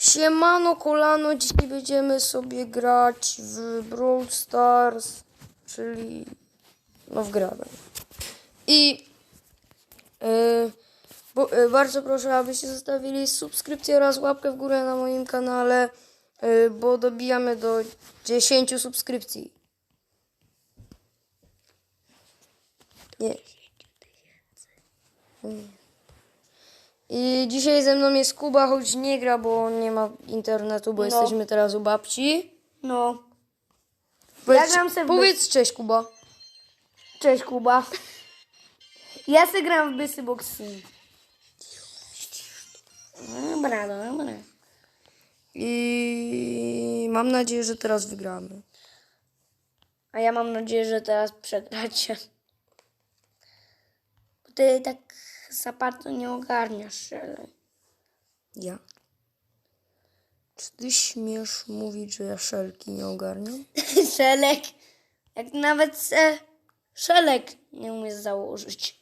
Siemano kolano, dzisiaj będziemy sobie grać w Brawl Stars, czyli no w grę. I yy, bo, yy, bardzo proszę, abyście zostawili subskrypcję oraz łapkę w górę na moim kanale, yy, bo dobijamy do 10 subskrypcji. Nie. Nie. I dzisiaj ze mną jest Kuba, choć nie gra, bo nie ma internetu, bo No. jesteśmy teraz u babci. No. Powiedz, gram se w powiedz cześć Kuba. Cześć Kuba. Ja se gram w Bysy Boxy. Dobra, dobra. I mam nadzieję, że teraz wygramy. A ja mam nadzieję, że teraz przegracie. Bo ty tak za bardzo nie ogarniasz się. Ja. Czy ty śmiesz mówić, że ja szelki nie ogarniam? Szelek. Jak nawet se szelek nie umiesz założyć.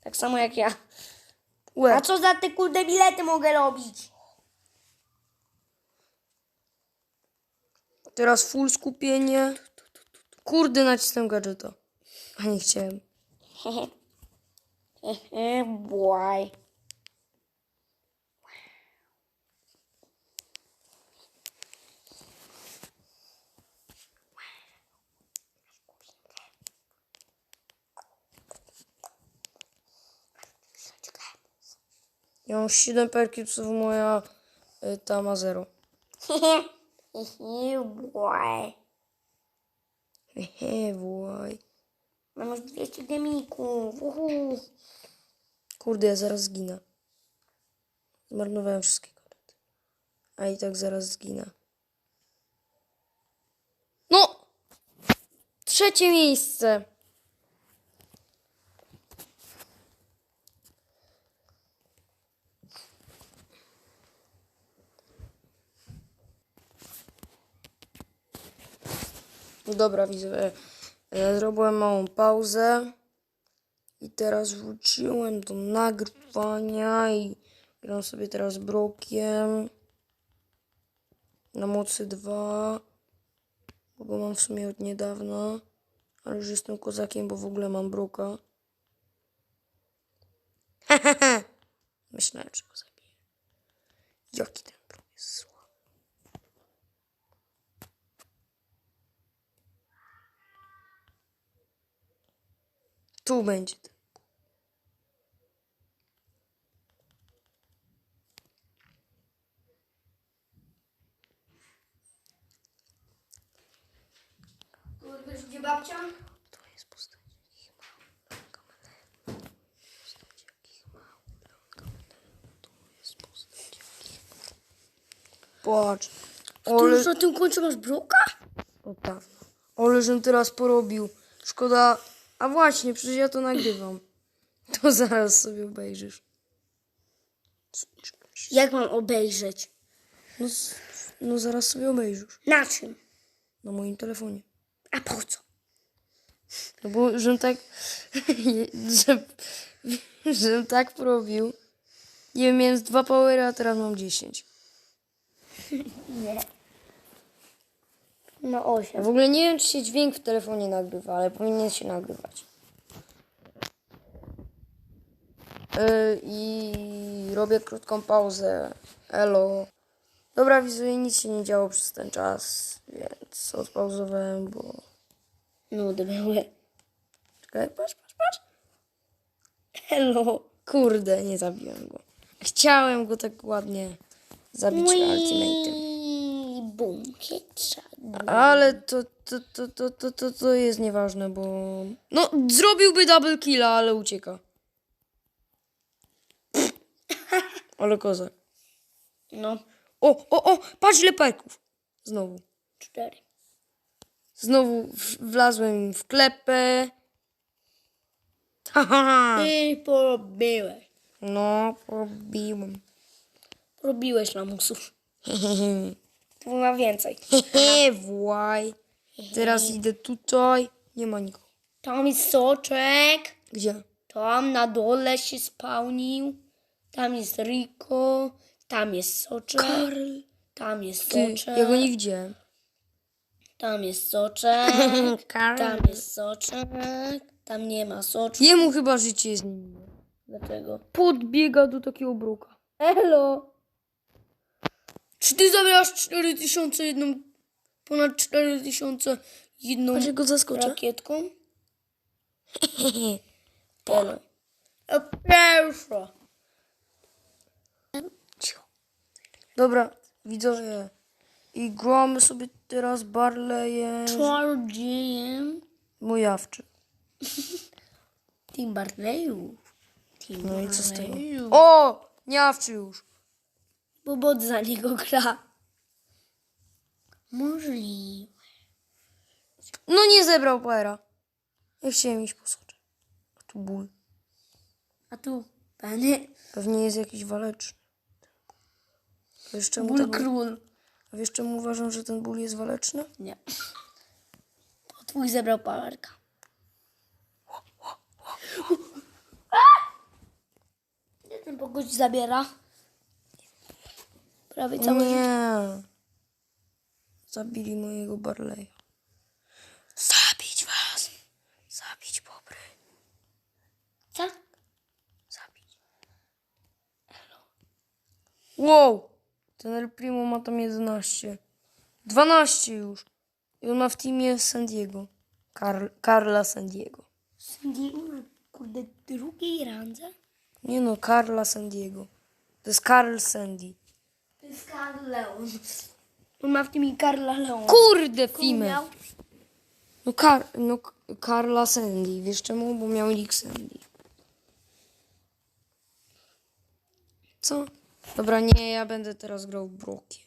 Tak samo jak ja. A Łe. co za te kurde bilety mogę robić? Teraz full skupienie. Kurde, nacisnę gadżeta. A nie chciałem. Hehe, boy. Ja mam 7 perkipsów, moja y, ta ma 0. Hehe, boy. Hehe, właj. Mam już 200 gemików. Uhu. Kurde, ja zaraz zginę. Zmarnowałem wszystkie karty. A i tak zaraz zginę. No! Trzecie miejsce! Dobra, widzę. Zrobiłem małą pauzę. I teraz wróciłem do nagrywania i gram sobie teraz brokiem na mocy 2, bo go mam w sumie od niedawna, ale już jestem kozakiem, bo w ogóle mam broka. Myślałem, że go zabiję. Jaki ten brok jest słaby. Tu będzie gdzie babcia? To jest postać jakich mało kamerę. Postać jakich mało kamerę. To jest postać jakich Patrz. Ty już na tym końcu masz broka? o tak. Ole, żem teraz porobił. Szkoda. A właśnie, przecież ja to nagrywam. To zaraz sobie obejrzysz. Jak mam obejrzeć? No, no zaraz sobie obejrzysz. Na czym? Na moim telefonie. A po co? No bo żem tak. żem, żem tak porobił. Nie wiem, miałem dwa powery, a teraz mam 10. Nie. No Ja osiem. w ogóle nie wiem, czy się dźwięk w telefonie nagrywa, ale powinien się nagrywać. Yy, I robię krótką pauzę. Elo. Dobra, wizuję, nic się nie działo przez ten czas, więc odpauzowałem, bo... Nudy były. Czekaj, patrz, patrz, patrz. Hello. Kurde, nie zabiłem go. Chciałem go tak ładnie zabić ultimatem. I. Headshot. Ale to, to, to, to, to, to, to jest nieważne, bo... No, zrobiłby double killa, ale ucieka. Ale kozak. No. O, o, o, patrz ile perków. Znowu. Cztery. Znowu w- wlazłem w klepę. Haha. Ty porobiłeś. No, pobiłem. Robiłeś lamusów. Tu ma więcej. Hehe, właj. Teraz idę tutaj. Nie ma nikogo. Tam jest soczek. Gdzie? Tam na dole się spełnił. Tam jest Rico. Tam jest soczek. Karl. Tam jest Ty, soczek. ja go nie widziałem. Tam jest soczek. Karl. Tam jest soczek. Tam nie ma soczku. Jemu chyba życie jest nim. Dlaczego? Podbiega do takiego bruka. Elo! Czy ty zabierasz 4000 jedną, ponad 4000 jedną Patrz, go zaskoczę. rakietką? Elo. O, Pierwsza. Dobra, widzowie. I gramy sobie teraz Barleyem Czarodziejem mojawczy. Team Barleyów. Team No i co z tego? O! Niawczy już. Bo bot za niego gra. Możliwe. No nie zebrał pera. Ja chciałem iść po soczek. A tu ból. A tu, panie, Pewnie jest jakiś waleczny. A wiesz czemu, ból król. a wiesz czemu uważam, że ten ból jest waleczny? Nie. Bo twój zebrał powerka. Gdzie ten pokój zabiera? Prawie całe życie. Nie. Zabili mojego Barleya. Zabić was. Zabić bobry. Co? Zabić. Wow. Ten El Primo ma tam 11. 12 już. I on ma w teamie San Diego. Karl, Karla San Diego. Sędziego na kurde drugiej randze? Nie no, Karla San Diego. To jest Karl Sandy. To jest Karl Leon. On ma w tym Karla Leon. Kurde. Miał? No, Kar, no Karla Sandy. Wiesz czemu? Bo miał nick Sandy. Co? Dobra, nie, ja będę teraz grał Brokiem.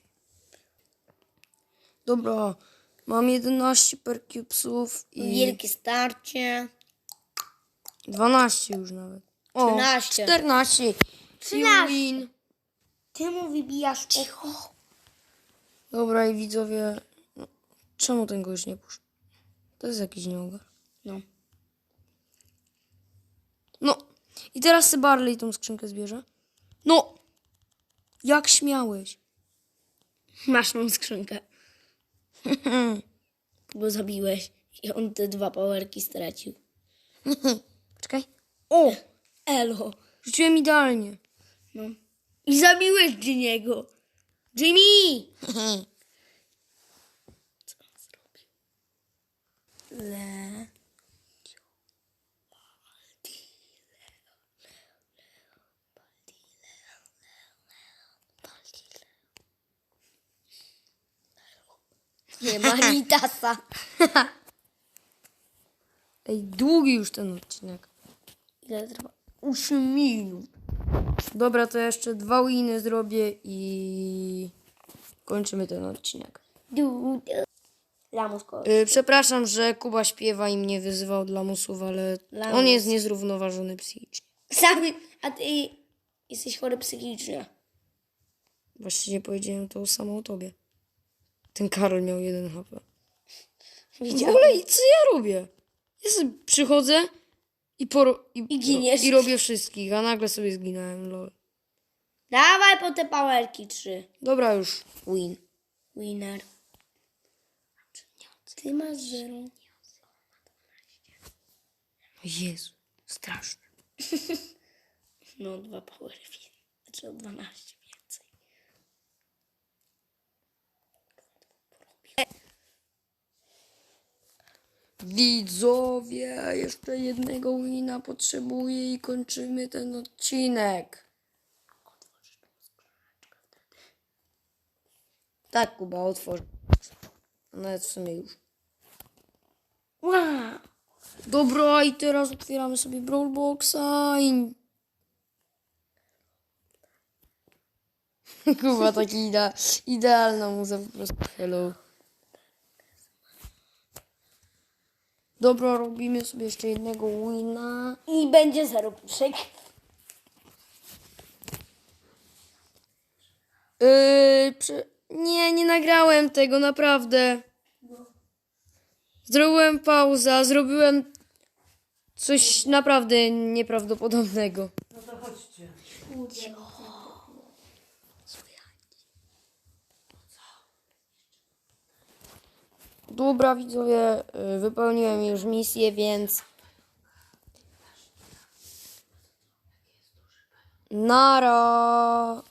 Dobra, mam 11 percubesów i Wielkie starcie. 12 już nawet. O, 13. 14. 13. Ty mu wybijasz cicho. Dobra i widzowie, no, czemu ten gość nie puszcza? To jest jakiś nieogar. No. No. I teraz se Barley tą skrzynkę zbierze. No. Jak śmiałeś? Masz tą skrzynkę. Go zabiłeś. I on te dwa powerki stracił. Czekaj. O! Elo. Rzuciłem idealnie. No. I zabiłeś Giniego. Jimmy! Co on zrobił? Le. Nie ma Nitasa. Ej, długi już ten odcinek. Ile trwa? 8 minut. Dobra, to jeszcze dwa winy zrobię i kończymy ten odcinek. Du, du. Lamus ko- Yy, przepraszam, że Kuba śpiewa i mnie wyzywał dla musów, ale Lamus. on jest niezrównoważony psychicznie. Sam, a ty jesteś chory psychicznie. Właściwie powiedziałem to samo o tobie. Ten Karol miał jeden HP. W Widziałem. ogóle i co ja robię? Ja przychodzę i, poro- i, I giniesz. i robię wszystkich, a nagle sobie zginąłem. Lol. Dawaj po te powerki trzy. Dobra już, win. Winner. Ty masz zero. Jezu, straszne. No, dwa więcej. Znaczy o 12 Widzowie, jeszcze jednego wina potrzebuję i kończymy ten odcinek. Tak, Kuba, otworzy. Nawet w sumie już. Wow. Dobra, i teraz otwieramy sobie Brawlboxa i... Kuba, taki idea, idealna muza po prostu. Hello. Dobra, robimy sobie jeszcze jednego wina. I będzie zero puszek. Yy, prze... Nie, nie nagrałem tego, naprawdę. Zrobiłem pauzę, zrobiłem coś naprawdę nieprawdopodobnego. Dobra, widzowie, y, wypełniłem już misję, więc. Nara.